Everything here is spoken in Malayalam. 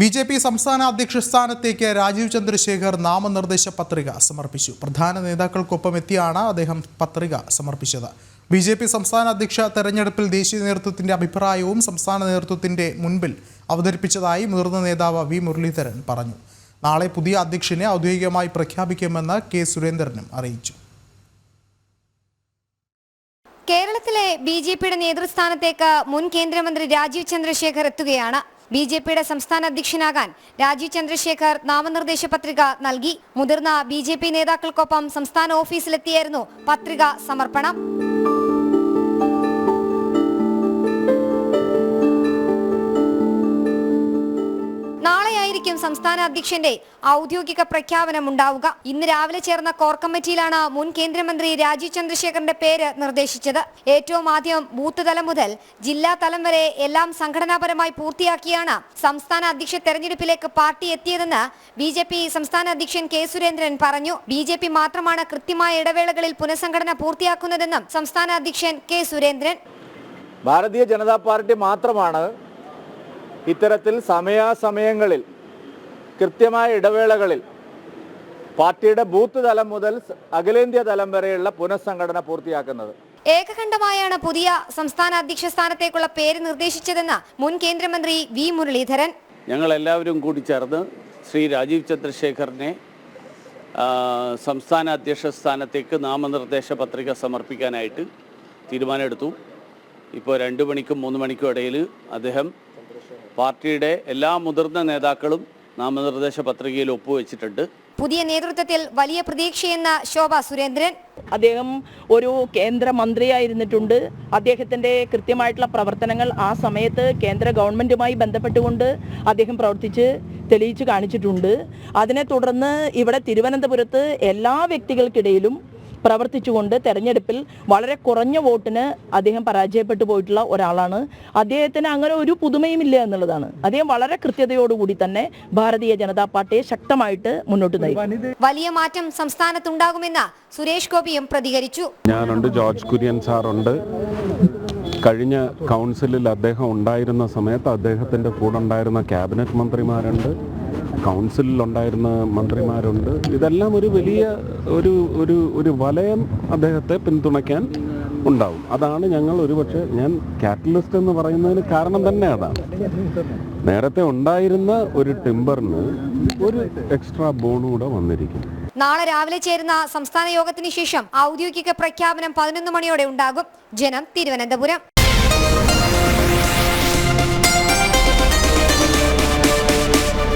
ബി ജെ പി സംസ്ഥാന അധ്യക്ഷ സ്ഥാനത്തേക്ക് രാജീവ് ചന്ദ്രശേഖർ നാമനിർദ്ദേശ പത്രിക സമർപ്പിച്ചു. പ്രധാന നേതാക്കൾക്കൊപ്പം എത്തിയാണ് അദ്ദേഹം പത്രിക സമർപ്പിച്ചത്. ബി ജെ പി സംസ്ഥാന അധ്യക്ഷ തെരഞ്ഞെടുപ്പിൽ ദേശീയ നേതൃത്വത്തിന്റെ അഭിപ്രായവും സംസ്ഥാന നേതൃത്വത്തിന്റെ മുൻപിൽ അവതരിപ്പിച്ചതായി മുതിർന്ന നേതാവ് വി മുരളീധരൻ പറഞ്ഞു. നാളെ പുതിയ അധ്യക്ഷനെ ഔദ്യോഗികമായി പ്രഖ്യാപിക്കുമെന്ന് കെ സുരേന്ദ്രനും അറിയിച്ചു. കേരളത്തിലെ ബി ജെ പിയുടെ നേതൃസ്ഥാനത്തേക്ക് മുൻ കേന്ദ്രമന്ത്രി രാജീവ് ചന്ദ്രശേഖർ എത്തുകയാണ്. ബി ജെ പിയുടെ സംസ്ഥാന അധ്യക്ഷനാകാൻ രാജീവ് ചന്ദ്രശേഖർ നാമനിർദ്ദേശ പത്രിക നൽകി. മുതിർന്ന ബി നേതാക്കൾക്കൊപ്പം സംസ്ഥാന ഓഫീസിലെത്തിയായിരുന്നു പത്രിക സമർപ്പണം. നാളെയായിരിക്കും സംസ്ഥാന അധ്യക്ഷന്റെ ഔദ്യോഗിക പ്രഖ്യാപനം ഉണ്ടാവുക ഇന്ന് രാവിലെ ചേർന്ന കോർ കമ്മിറ്റിയിലാണ് മുൻ കേന്ദ്രമന്ത്രി രാജീവ് ചന്ദ്രശേഖറിന്റെ പേര് നിർദ്ദേശിച്ചത്. ഏറ്റവും ആദ്യം ബൂത്ത് തലം മുതൽ ജില്ലാ തലം വരെ എല്ലാം സംഘടനാപരമായി പൂർത്തിയാക്കിയാണ് സംസ്ഥാന അധ്യക്ഷ തെരഞ്ഞെടുപ്പിലേക്ക് പാർട്ടി എത്തിയതെന്ന് ബി ജെ പി സംസ്ഥാന അധ്യക്ഷൻ കെ സുരേന്ദ്രൻ പറഞ്ഞു. ബി ജെ പി മാത്രമാണ് കൃത്യമായ ഇടവേളകളിൽ പുനഃസംഘടന പൂർത്തിയാക്കുന്നതെന്നും സംസ്ഥാന അധ്യക്ഷൻ കെ സുരേന്ദ്രൻ. ഭാരതീയ ജനതാ പാർട്ടി മാത്രമാണ് ഇത്തരത്തിൽ സമയാസമയങ്ങളിൽ കൃത്യമായ ഇടവേളകളിൽ പാർട്ടിയുടെ ബൂത്ത് തലം മുതൽ അഖിലേന്ത്യാ തലം വരെയുള്ള പുനഃസംഘടന പൂർത്തിയാക്കുന്നത്. ഏകകണ്ഠമായാണ് പുതിയ സംസ്ഥാന അധ്യക്ഷ സ്ഥാനത്തേക്കുള്ള പേര് നിർദ്ദേശിച്ചതെന്ന് മുൻ കേന്ദ്രമന്ത്രി വി മുരളീധരൻ. ഞങ്ങൾ എല്ലാവരും കൂടി ചേർന്ന് ശ്രീ രാജീവ് ചന്ദ്രശേഖറിനെ സംസ്ഥാന അധ്യക്ഷ സ്ഥാനത്തേക്ക് നാമനിർദ്ദേശ പത്രിക സമർപ്പിക്കാനായിട്ട് തീരുമാനമെടുത്തു. ഇപ്പോൾ രണ്ട് മണിക്കും മൂന്ന് മണിക്കും ഇടയിൽ അദ്ദേഹം പാർട്ടിയുടെ എല്ലാ മുതിർന്ന നേതാക്കളും നാമനിർദ്ദേശ പത്രികയിൽ ഒപ്പുവെച്ചിട്ടുണ്ട് പുതിയ നേതൃത്വത്തിൽ വലിയ പ്രതീക്ഷയെന്ന ശോഭ സുരേന്ദ്രൻ. അദ്ദേഹം ഒരു കേന്ദ്രമന്ത്രിയായിരുന്നിട്ടുണ്ട്. അദ്ദേഹത്തിന്റെ കൃത്യമായിട്ടുള്ള പ്രവർത്തനങ്ങൾ ആ സമയത്ത് കേന്ദ്ര ഗവൺമെന്റുമായി ബന്ധപ്പെട്ടുകൊണ്ട് അദ്ദേഹം പ്രവർത്തിച്ച് തെളിയിച്ചു കാണിച്ചിട്ടുണ്ട്. അതിനെ തുടർന്ന് ഇവിടെ തിരുവനന്തപുരത്ത് എല്ലാ വ്യക്തികൾക്കിടയിലും പ്രവർത്തിച്ചുകൊണ്ട് തെരഞ്ഞെടുപ്പിൽ വളരെ കുറഞ്ഞ വോട്ടിന് അദ്ദേഹം പരാജയപ്പെട്ടു പോയിട്ടുള്ള ഒരാളാണ്. അദ്ദേഹത്തിന് അങ്ങനെ ഒരു പുതുമയും ഇല്ല എന്നുള്ളതാണ്. അദ്ദേഹം വളരെ കൃത്യതയോടുകൂടി തന്നെ ഭാരതീയ ജനതാ പാർട്ടിയെ ശക്തമായിട്ട് മുന്നോട്ട് നയിക്കും. വലിയ മാറ്റം സംസ്ഥാനത്തുണ്ടാകുമെന്ന് സുരേഷ് ഗോപിയും പ്രതികരിച്ചു. ഞാനുണ്ട് ജോർജ് കുര്യൻ സാറുണ്ട്. കഴിഞ്ഞ കൗൺസിലിൽ അദ്ദേഹം ഉണ്ടായിരുന്ന സമയത്ത് അദ്ദേഹത്തിന്റെ കൂടെ ഉണ്ടായിരുന്ന ക്യാബിനറ്റ് മന്ത്രിമാരുണ്ട്. കൗൺസിലിൽ ഉണ്ടായിരുന്ന മന്ത്രിമാരുണ്ട്. ഇതെല്ലാം ഒരു വലിയ ഒരു ഒരു ഒരു വലയം അദ്ദേഹത്തെ പിന്തുണയ്ക്കാൻ ഉണ്ടാവും. അതാണ് ഞങ്ങൾ ഒരുപക്ഷെ ഞാൻ കാറ്റലിസ്റ്റ് എന്ന് പറയുന്നതിന് കാരണം തന്നെ അതാണ്. നേരത്തെ ഉണ്ടായിരുന്ന ഒരു ടിമ്പറിന് ഒരു എക്സ്ട്രാ ബോണൂടെ വന്നിരിക്കും നാളെ രാവിലെ ചേരുന്ന സംസ്ഥാന യോഗത്തിന് ശേഷം ഔദ്യോഗിക പ്രഖ്യാപനം പതിനൊന്ന് മണിയോടെ ഉണ്ടാകും. ജനം തിരുവനന്തപുരം.